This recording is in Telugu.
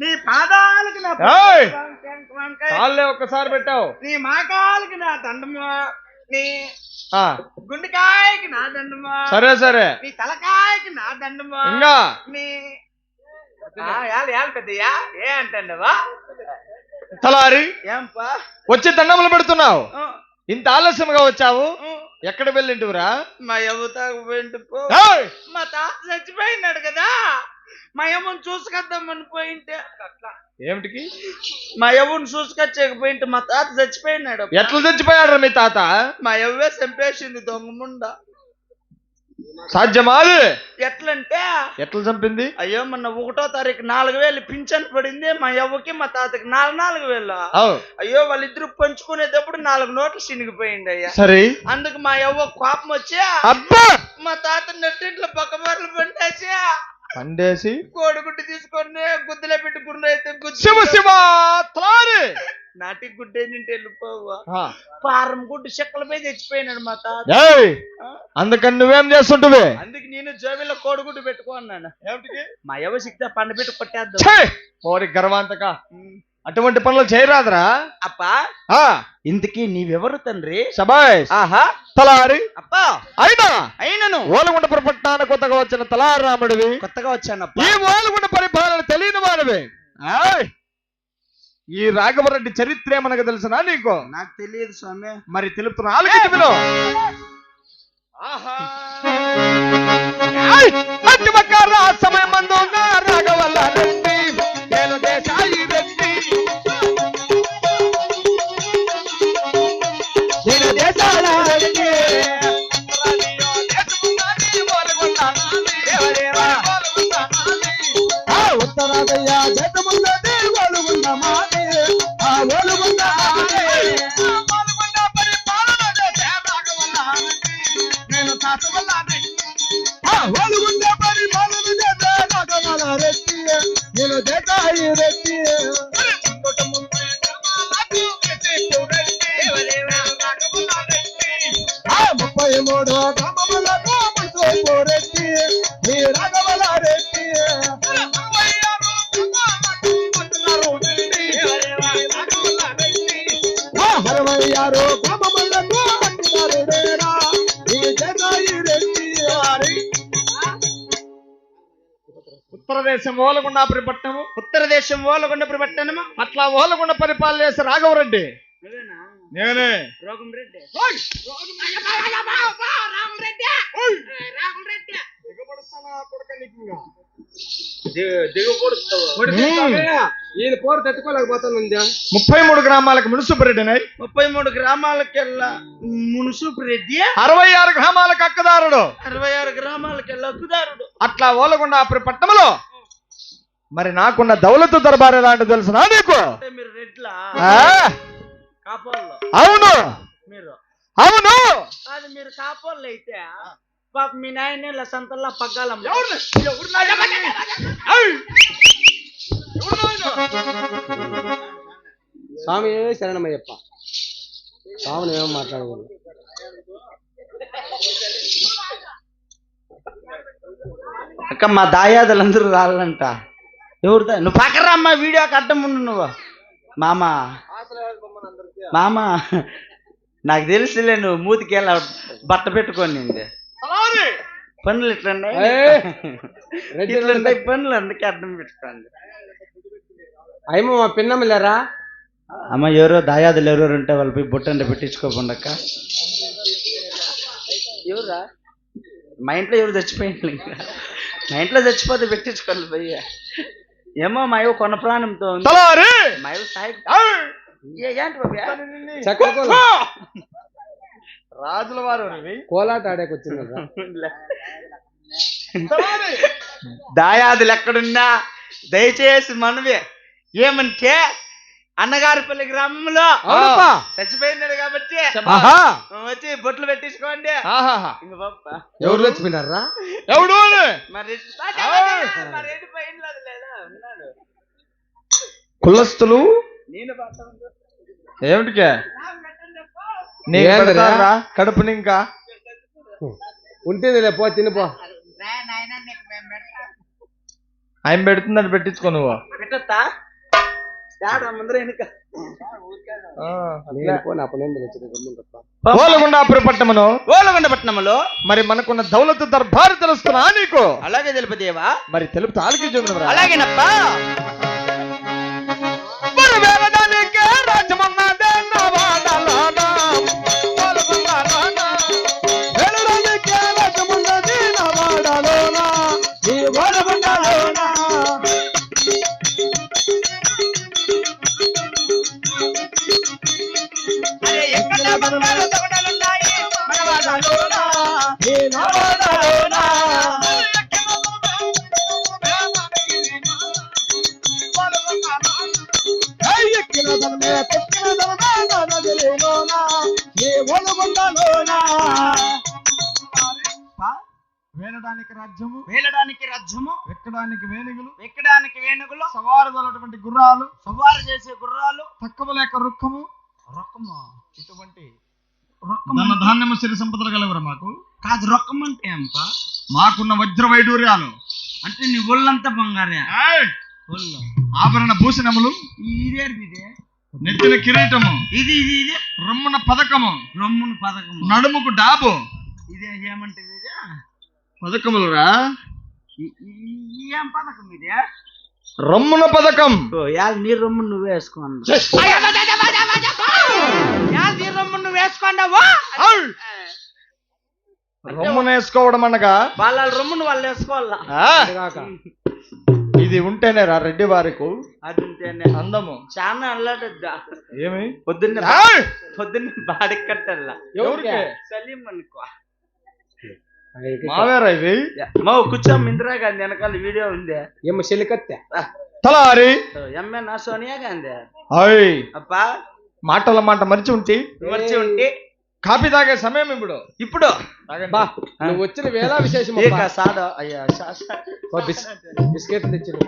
నీ పాదాలకు. కాళ్ళే ఒక్కసారి పెట్టావు. నీ మాకాలకి నా దండము. నీ ఆ, గుండెకాయకి నా దండము. సరే సరే. నీ తలకాయకి నా దండము. ఇంకా? నీ పెద్దయ్యా. ఏ తలారి వచ్చి దండములు పెడుతున్నావు. ఇంత ఆలస్యంగా వచ్చావు. ఎక్కడ వెళ్ళింటివిరా? మా ఏయ్! మా తాత చచ్చిపోయినాడు కదా. మా యవ్వని చూసుకొద్దామని పోయింటే ఏమిటికి? మా యవ్వని చూసుకొచ్చేకపోయింటే మా తాత చచ్చిపోయినాడు. ఎట్లా చచ్చిపోయాడు మీ తాత? మా యవ్వే చంపేసింది దొంగముండ సాధ్యమా అది? ఎట్లంటే? ఎట్లా చంపింది? అయ్యో మొన్న ఒకటో తారీఖు నాలుగు వేలు పింఛన్ పడింది మా యవ్వకి మా తాతకి నాలుగు నాలుగు వేలు. అయ్యో వాళ్ళిద్దరు పంచుకునేటప్పుడు నాలుగు నోట్లు చినిగిపోయింది అయ్యా. సరే. అందుకు మా యవ్వ కోపం వచ్చి అబ్బా! మా తాత నెట్టింట్లో పక్క బర్రెలు పండేసి పండేసి కోడిగుడ్డు తీసుకొని గుద్దలో పెట్టి గుండె అయితే శివ శివ నాటి గుడ్డే నింటి వెళ్ళిపోవా? ఆ. పారం గుడ్డు చెక్కలపై చచ్చిపోయినాడు మా తాత? అందుకని నువ్వేం చేస్తుంటువి? అందుకు నేను జోబిలో కోడిగుడ్డు పెట్టుకున్నాను ఏమిటికి? మా యవ్వ సిక్తే పండ పెట్టి కొట్టేద్దాం! పోరి గర్వాంతక. అటువంటి పనులు చేయరాదురా. అప్పా. ఆ. ఇంతకీ నీవెవరు తండ్రి? శబాష్ ఆహా. తలారి. అప్పా. అయినా. అయినను. ఓలగుండ పట్టణానికి కొత్తగా వచ్చిన తలారాముడివి. కొత్తగా వచ్చానప్పా. ఈ ఓలగుండ పరిపాలన తెలియని వాడివి! ఈ రాఘవరెడ్డి చరిత్ర ఏమనగా తెలుసునా నీకు? నాకు తెలియదు స్వామి. మరి తెలుపుతున్నా ఆలోచించి విను. ఆయ్! అట్టి నేను దేశాల ఉత్తరాదయ్య జగమున్నది ఒలుగుండ మాది ఆ రెడ్డి. నేను ఒలుగుండ పరిపాలన చేసే రాఘవల్ల రెడ్డి. నేను దేశాయి రెడ్డి. రెడ్డి రాఘవల రెడ్డి. ఈ రెడ్డి వారి ఉత్తరదేశం ఓలగుండాపురి పట్టణము ఉత్తర దేశం ఓలగొండ పట్టణమా అట్లా ఓలగుండ పరిపాలన చేసే రాఘవరెడ్డి. నేనే. రోగం రెడ్డి. ఈయన పోరు తట్టుకోలేకపోతాను ముప్పై మూడు గ్రామాలకు మున్సిపరెడ్డినై ముప్పై మూడు గ్రామాలకెల్లా మున్సూపు రెడ్డి. అరవై ఆరు గ్రామాలకు అక్కదారుడు అరవై ఆరు గ్రామాలకెల్లా కుదారుడు అట్లా ఓలగుండాపురి పట్టణంలో మరి నాకున్న దౌలతు దర్బార్ ఎలాంటి తెలుసునా నీకు? అంటే మీరు రెడ్లా? అవును. మీరు. అవును. అది మీరు కాపోళ్ళు అయితే పాప మీ నాయన సంతల్లా పగ్గాలం. స్వామి శరణమయ్యప్ప స్వామిని ఏమో మాట్లాడకూడదు అక్క మా దాయాదులందరూ రాళ్ళంట ఎవరు నువ్వు పక్కరా అమ్మా వీడియోకి అడ్డం ఉండు నువ్వు. మామ. మామ నాకు తెలుసులే నువ్వు మూతికెళ్ళ బట్ట పెట్టుకొని పనులు ఇట్లున్నాయి. పనులు అందుకే అడ్డం పెట్టుకోండి. అయ్యమ్మ మా పిన్నమ్మ లేరా? అమ్మ ఎవరో దాయాదులు ఎవరెవరు ఉంటే వాళ్ళు పోయి బుట్టండి పెట్టించుకోకుండా ఎవరా మా ఇంట్లో ఎవరు చచ్చిపోయింది ఇంకా? మా ఇంట్లో చచ్చిపోతే పెట్టించుకోవాలి భయ్య ఏమో మా అయ్యో కొన ప్రాణంతో ఉంది. తలారి? మా అయ్యో సాయి ఏంటి బాబు చక్కెర కోల. రాజుల వారు. కోలాట ఆడేకి వచ్చిందా తలారి. దాయాదులు ఎక్కడున్నా? దయచేసి మనవే ఏమంటే అన్నగారిపల్లి గ్రామంలో చచ్చిపోయినాడు కాబట్టి ఆహా. వచ్చి బొట్లు పెట్టించుకోండి. ఎవరు చచ్చిపోయినారా ఎవడు మరి కులస్తులు ఏమిటికే? నీకు ఏందిరా? పెడతారా కడుపుని ఇంకా ఉంటుంది పో తినిపో ఆయన పెడుతుందని పెట్టించుకో నువ్వు. పోలగుండాపురి పట్టణమును ఓలగొండ పట్టణంలో మరి మనకున్న దౌలత్ దర్బారు తెలుస్తున్నా నీకు? అలాగే తెలుపదేవా? మరి తెలుపు తాలికి వేలడానికి రాజ్యము వేలడానికి రజ్జము ఎక్కడానికి వేలుగులు ఎక్కడానికి వేణుగులు సవారుదలటువంటి గుర్రాలు సవారు చేసే గుర్రాలు తక్కువ లేక రుక్కము రొక్కము ఇటువంటి ధన ధాన్యము సిరి సంపదలు కలవరు మాకు? కాదు రొక్కం అంటే ఏంపా మాకున్న వజ్ర వైడూర్యాలు. అంటే నీ ఒళ్ళంతా బంగారే! ఒళ్ళు. ఆభరణ భూషణములు. ఇదేంటి ఇదే నెత్తిన కిరీటము. ఇది ఇది ఇది. రొమ్మున పథకము. రొమ్మును పథకం నడుముకు డాబు. ఇదే ఏమంటే ఇదే? పథకములురా? ఏం పథకం ఇదే? రొమ్మున పథకం. ఓ యాల నీ రొమ్ము నువ్వు వేసుకోండి. నీ రొమ్ము నువ్వు వేసుకోండావా రొమ్మున వేసుకోవడం అనగా? వాళ్ళ రొమ్మును వాళ్ళు వేసుకోవాలా? ఇది ఉంటేనే రా రెడ్డి వారికి. అది ఉంటేనే అందము. చాలా అల్లాడద్దా? ఏమి? పొద్దున్న! పొద్దున్న బాడీ కట్టల్లా? ఎవరికి? సలీం అనుకో మావేరా ఇది మా కూర్చో ఇందిరా గాంధీ వెనకాల వీడియో ఉంది. ఏమో చెలికత్తె? తలారి! ఎంఏ నా సోనియా గాంధీ? అయ్! అప్పా మాటల మాట మరిచి ఉంటి? మర్చి ఉంటే? కాపీ తాగే సమయం ఇప్పుడు. ఇప్పుడు. బా. నువ్వు వచ్చిన వేళ విశేషం సాడో అయ్యా బిస్కెట్లు తెచ్చిన